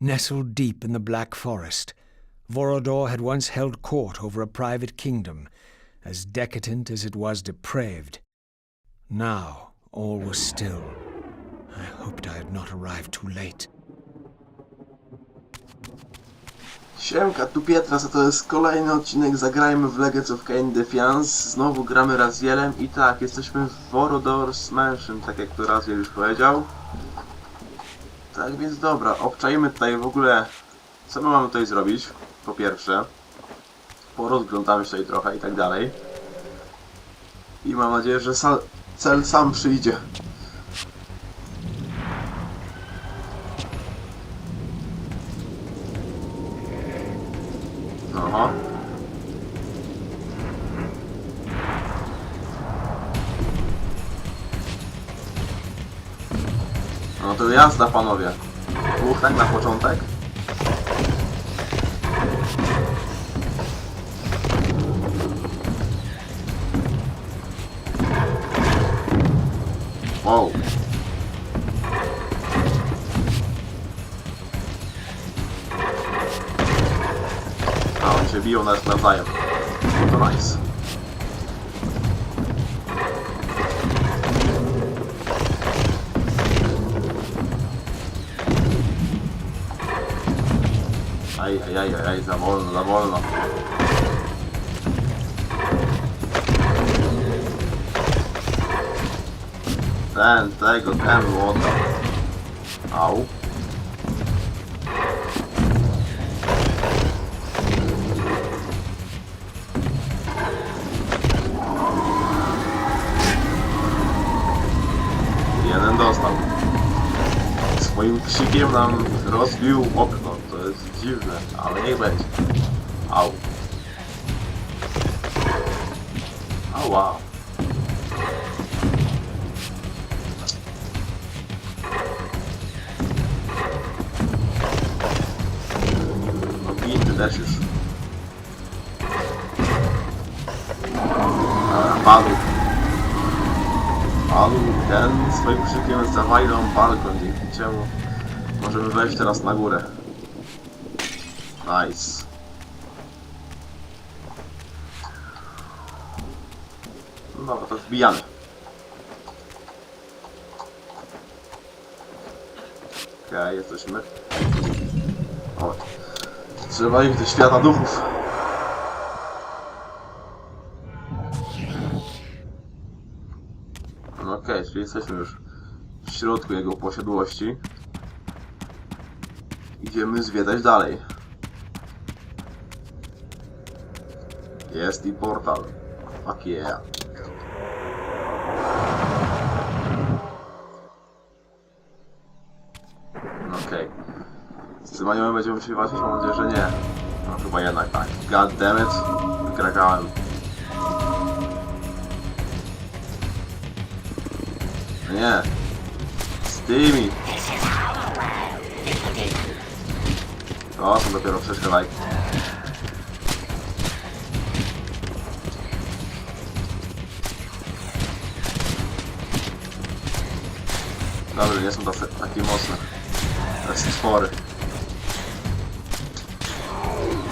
Nestled deep in the Black Forest, Vorodor had once held court over a private kingdom, as decadent as it was depraved. Now all was still. I hoped I had not arrived too late. Siemka, tu Pietras, a to jest kolejny odcinek Zagrajmy w Legacy of Kain Defiance. Znowu gramy Razielem i tak, jesteśmy w Vorodor's Mansion, tak jak to Raziel już powiedział. Tak więc dobra, obczajmy tutaj w ogóle, co my mamy tutaj zrobić, po pierwsze. Porozglądamy się tutaj trochę i tak dalej. I mam nadzieję, że cel sam przyjdzie. Aha. To jazda panowie. Dwóch tak na początek. Aj, aj, aj, za wolno, za wolno. Ten, tego, ten młota. Au. Nam rozbił okno. To jest dziwne, ale niech będzie. Au. Ała. No bij ty też już. A, Padł. Ten swoim krzykiem zawalił balkon, dzięki czemu możemy wejść teraz na górę. Nice. No to wbijamy. Okej, jesteśmy. O. Trzeba iść do świata duchów. No Okej, czyli jesteśmy już w środku jego posiadłości. Idziemy zwiedzać dalej. Jest i portal. Fuck yeah. Okej. Z tym będziemy musieli walczyć, mam nadzieję, że nie. No chyba jednak tak. God damn it. Wykrakałem. No Nie. Z tymi. To są dopiero przeszkadzajki. Dobra, nie są tacy, takie mocne. To jest stwory.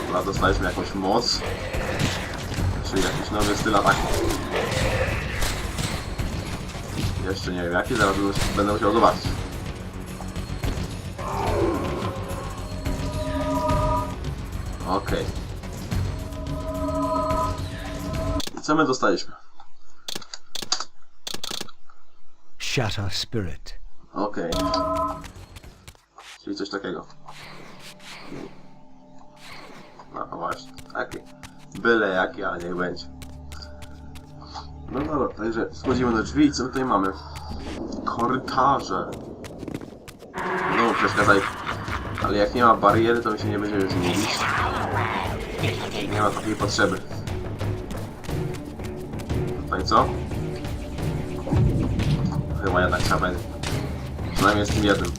Dobra, dostaliśmy jakąś moc. Czyli jakiś nowy styl ataku. Jeszcze nie wiem jaki, zaraz będę musiał zobaczyć. Okej. I Co my dostaliśmy? Shatter Spirit. Okej. Czyli coś takiego. No właśnie, taki. Byle jaki, ale niech będzie. No dobra, także schodzimy do drzwi i co tutaj mamy? Korytarze. No, przeszkadzaj. Ale jak nie ma bariery, to my się nie będziemy zmienić. Nie ma takiej potrzeby. Tutaj co? Chyba jednak trzeba będzie. Przynajmniej z tym jednym.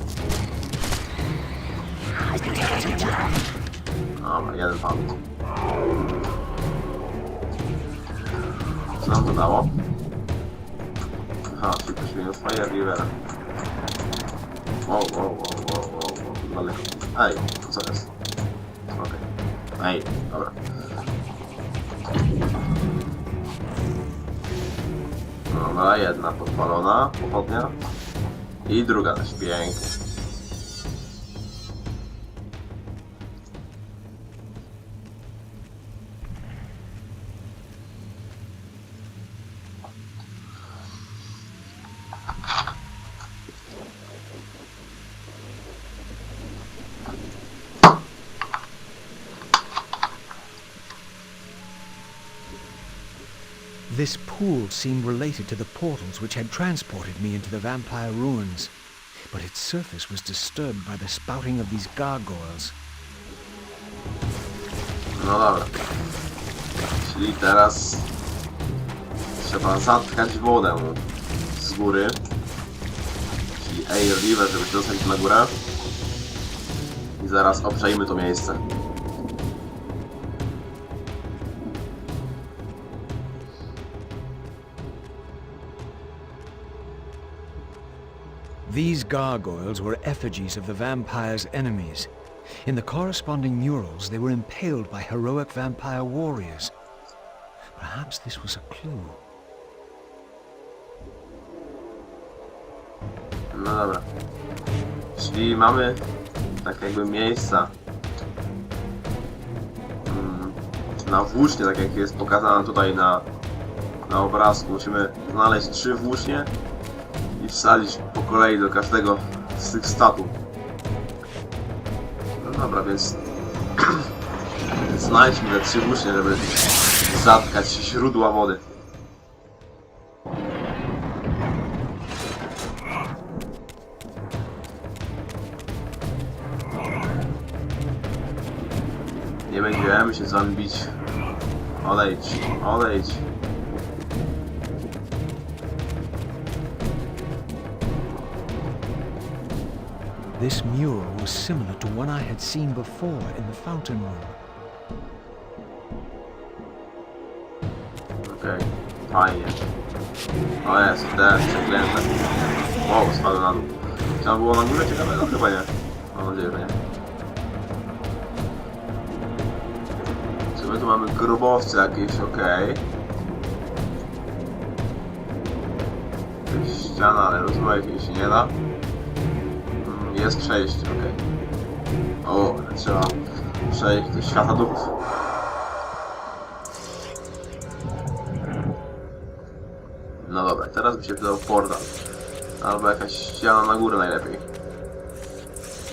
Dobra, jeden padł. Co nam to dało? Aha, czyli poświęcił Fire River. Wow, wow, wow, wow, wow, wow. Ej, co jest? Okej. Ej, dobra. Dobra, jedna podpalona, pochodnia. I druga też, pięknie. This pool seemed related to the portals which had transported me into the vampire ruins, but its surface was disturbed by the spouting of these gargoyles. No dobra. Czyli teraz trzeba zatkać wodę z góry. Czyli Air River, żeby się dostać na górę. I zaraz obczajmy to miejsce. These gargoyles were effigies of the vampire's enemies. In the corresponding murals, they were impaled by heroic vampire warriors. Perhaps this was a clue. No dobra. Czyli mamy tak jakby miejsca mm, na włócznie, tak jak jest pokazane tutaj na, na obrazku. Musimy znaleźć trzy włócznie i wsadzić po kolei do każdego z tych statów. No dobra, więc znajdźmy te trzy włócznie, żeby zatkać źródła wody. Nie będziemy się z wami bić. Odejdź, odejdź. This mural was similar to one I had seen before in the fountain room. Okej, fajnie. O jest, te przeklęte. Wow, spadł na dół. Tam było na górze ciekawe? No chyba nie. Mam nadzieję, że nie. Czy my tu mamy grobowce jakieś? Okej. Jakaś ściana, ale rozmawiać się nie da. Jest przejście, okej. O, trzeba przejść do świata duchów. No dobra, teraz by się przydał portal. Albo jakaś ściana na górę najlepiej.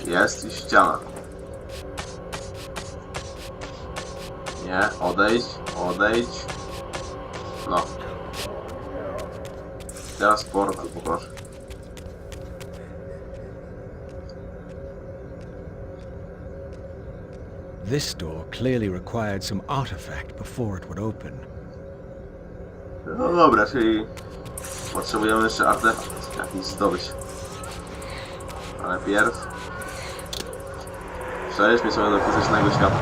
Jest i ściana. Nie, odejdź, odejdź. No. Teraz portal poproszę. This door clearly required some artifact before it would open. No dobra, czyli potrzebujemy jeszcze artefakt jakiś zdobyć. Ale pierw przejdźmy sobie do fizycznego świata.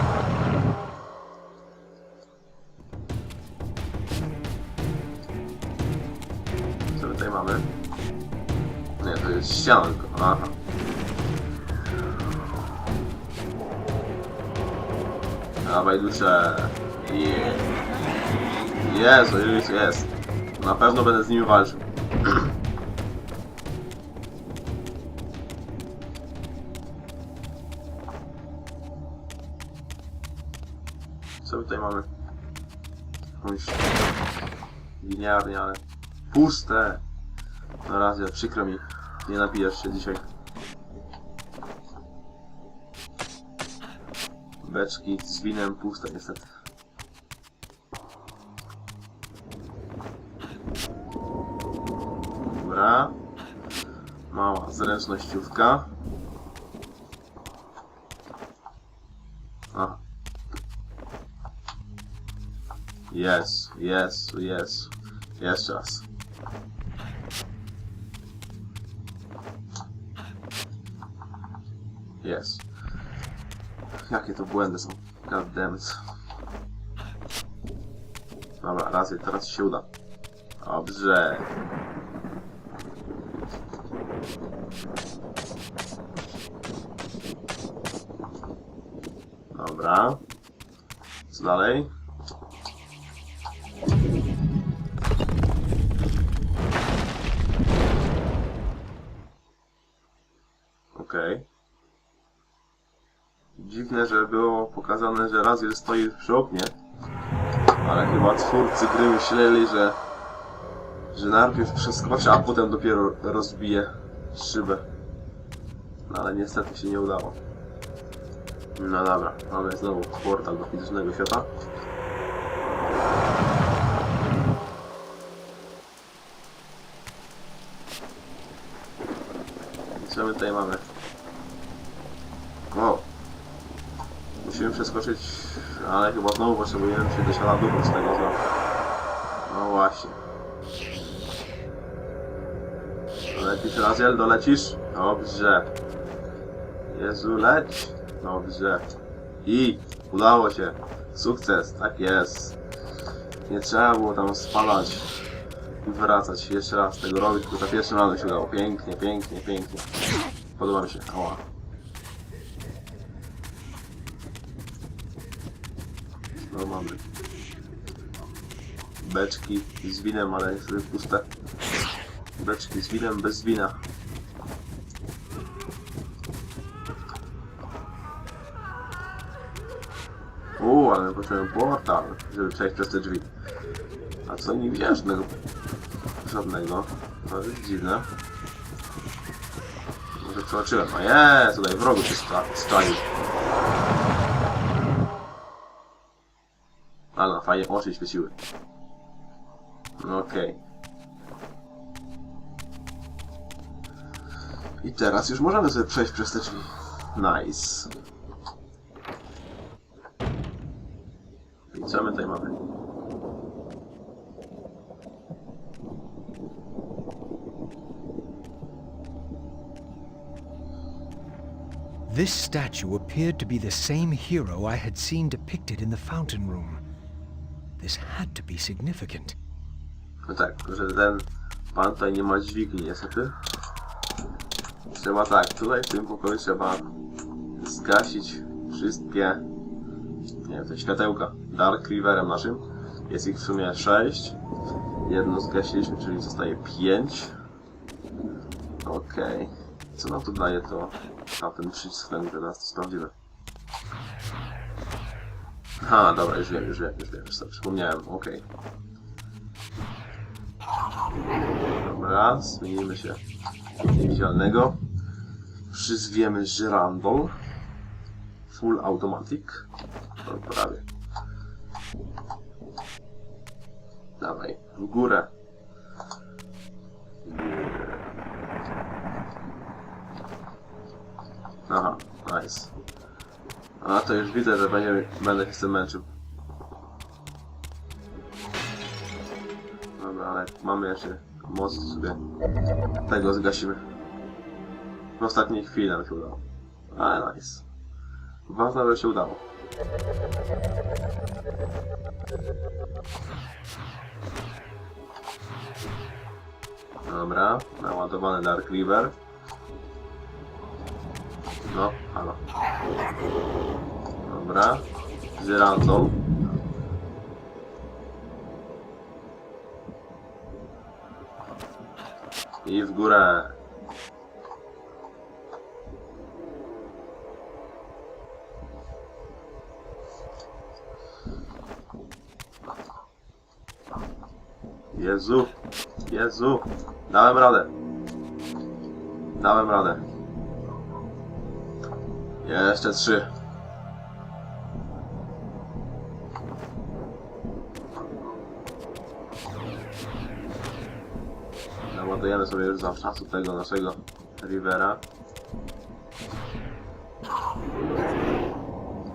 Co tutaj mamy? Nie, to jest ściana. Aha. Yeah. Jezu, już jest. Na pewno będę z nimi walczył. Co tutaj mamy? Jakąś winiarnię, ale puste. Na razie, przykro mi. Nie napijasz się dzisiaj. Beczki z winem puste niestety. Dobra. Mała zręcznościówka. A. Jest, jest, jest. Jeszcze raz. Jest. Jakie to błędy są. Goddammit. Dobra, raz, teraz się uda. Dobrze. Dobra. Co dalej? Dziwne, że było pokazane, że Raziel stoi przy oknie. Ale chyba twórcy gry myśleli, że że najpierw przeskoczy, a potem dopiero rozbije szybę. No ale niestety się nie udało. No dobra, mamy znowu portal do fizycznego świata. Co my tutaj mamy? O! Musimy przeskoczyć, ale chyba znowu potrzebujemy się do siada duchu z tego znowu. No właśnie. Lecisz Raziel, dolecisz? Dobrze. Jezu, leć. Dobrze. I udało się. Sukces, tak jest. Nie trzeba było tam spadać i wracać jeszcze raz tego robić, tylko za pierwszym razem się udało. Pięknie, pięknie, pięknie. Podoba mi się. Ała. No mamy. Beczki z winem, ale niestety puste. Beczki z winem bez wina. Uuu, ale potrzebujemy portal, żeby przejść przez te drzwi. A co nie widziałem żadnego... Żadnego. To jest dziwne. Może przeoczyłem. A jest, tutaj wrogu się sta-. I teraz już możemy sobie przejść przez te drzwi. Nice. I co my tutaj mamy? This statue appeared to be the same hero I had seen depicted in the fountain room. This had to be significant. No tak, że ten pan tutaj nie ma dźwigni niestety. Trzeba tak, tutaj w tym pokoju trzeba zgasić wszystkie nie wiem, te światełka Dark Riverem naszym. Jest ich w sumie 6. Jedno zgasiliśmy, czyli zostaje 5. Okej. Co nam tu daje to na ten przycisk, ten teraz sprawdzimy. Ha, dobra, już wiem, już wiem, już wiem, już sobie przypomniałem, okej. Dobra, zmienimy się w niewidzialnego. Przyzwiemy żyrandol. Full automatic. No, prawie. Dawaj, w górę. Aha, nice. A to już widzę, że będzie, będę się z tym męczył. Dobra, ale mamy jeszcze moc sobie tego zgasimy. W ostatniej chwili nam się udało. Ale nice. Ważne, że się udało. Dobra, naładowany Dark River. No, halo. Dobra. Zyrandol. I w górę. Jezu, Jezu, dałem radę. Dałem radę. Jeszcze trzy. Naładujemy sobie już za czasu tego naszego Rivera.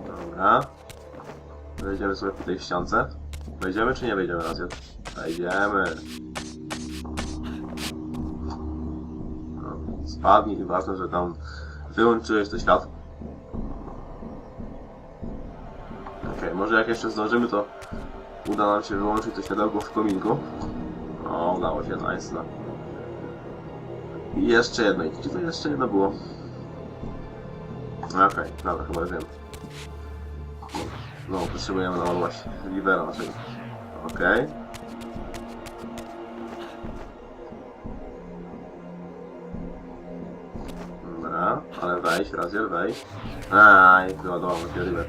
Dobra. Wejdziemy sobie po tej ściance. Wejdziemy czy nie wejdziemy raz? Wejdziemy. No, spadnij i ważne, że tam wyłączyłeś to światło. Okej, może jak jeszcze zdążymy, to uda nam się wyłączyć to światełko w kominku. O, udało się, nice. No. I jeszcze jedno. I gdzie to jeszcze jedno było? Okej, dobra, chyba wiem. No, potrzebujemy naładować Livera naszego. Okej. Dobra, ale wejdź, Raziel, wejdź. Aj, wyładował mi Liver.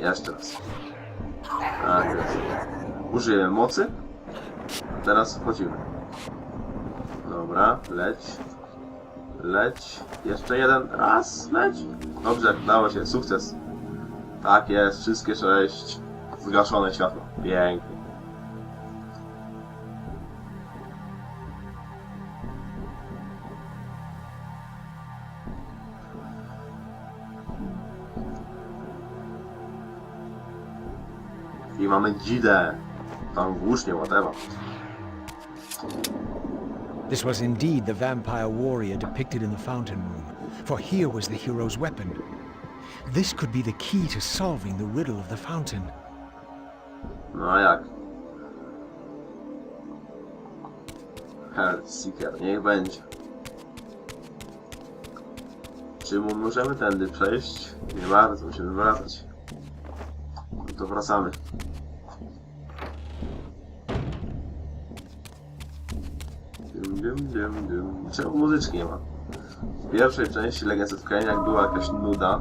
Jeszcze raz. Tak jest. Użyjemy mocy. A teraz wchodzimy. Dobra, leć. Leć. Jeszcze jeden. Raz, leć. Dobrze, dało się. Sukces. Tak jest, wszystkie sześć. Zgaszone światło. Pięknie. Mamy dzidę. Tam włócznie, whatever. This was indeed the vampire warrior depicted in the fountain room, for here was the hero's weapon. This could be the key to solving the riddle of the fountain. No a jak? Heartseeker, niech będzie. Czy mu możemy tędy przejść? Nie bardzo, musimy wracać. No to wracamy. Dym, dym, dym. Czemu muzyczki nie ma? W pierwszej części Legends of jak była jakaś nuda,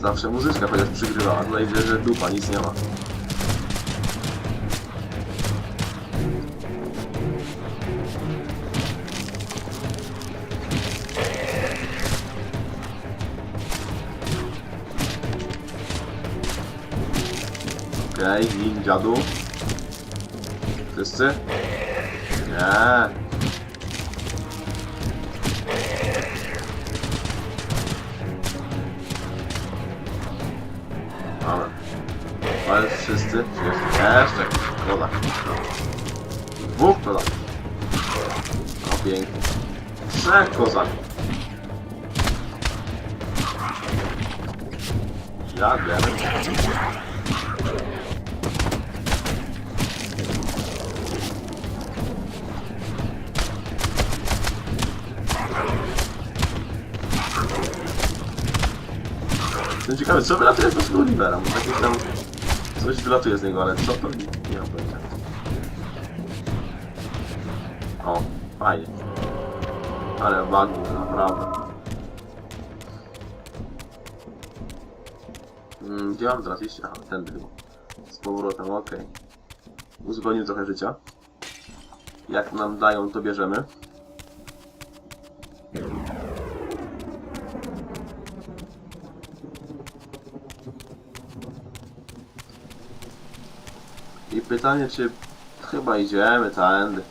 zawsze muzyczka chociaż przygrywała. Tutaj widzę, że dupa, nic nie ma. Okej, okay, dziadu. Wszyscy? Nie. Jeszcze? Jakiś. Dwóch kozaków. No pięknie. Trzech kozaków. Ja wiem. Jestem ciekawy, co wylatuje z Olivera, bo jakieś tam coś wylatuje z niego, ale co to? Nie mam pojęcia. O, fajnie. Ale wagów, naprawdę. Mm, gdzie mam teraz iść? Aha, tędy chyba. Z powrotem, okej. Uzgodnił trochę życia. Jak nam dają, to bierzemy. I pytanie, czy chyba idziemy tędy.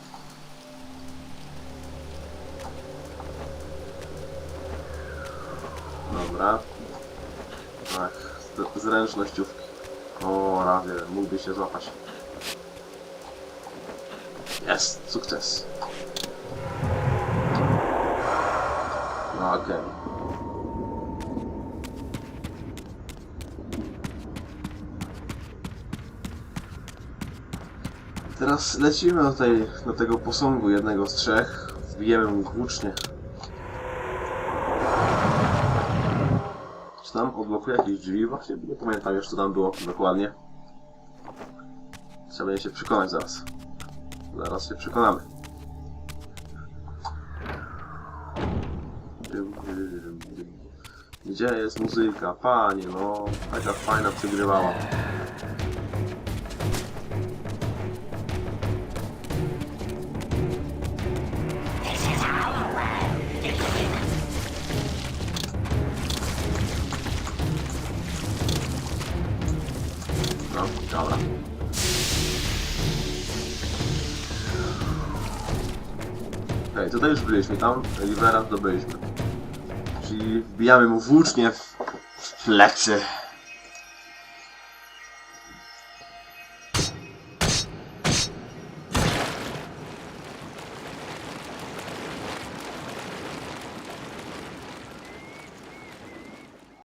Dobra. Tak, zręcznościówki. O, razie, mógłby się złapać. Jest, sukces. No okej. Teraz lecimy do, tej, do tego posągu jednego z trzech. Wbijemy mu włócznie. Czy tam odblokuje jakieś drzwi? Właśnie nie pamiętam już co tam było dokładnie. Trzeba będzie się przekonać zaraz. Zaraz się przekonamy. Gdzie jest muzyka? Panie, no. Taka fajna przygrywała. Dobra. Okej, tutaj już byliśmy, tam Rivera zdobyliśmy. Czyli wbijamy mu włócznie w plecy.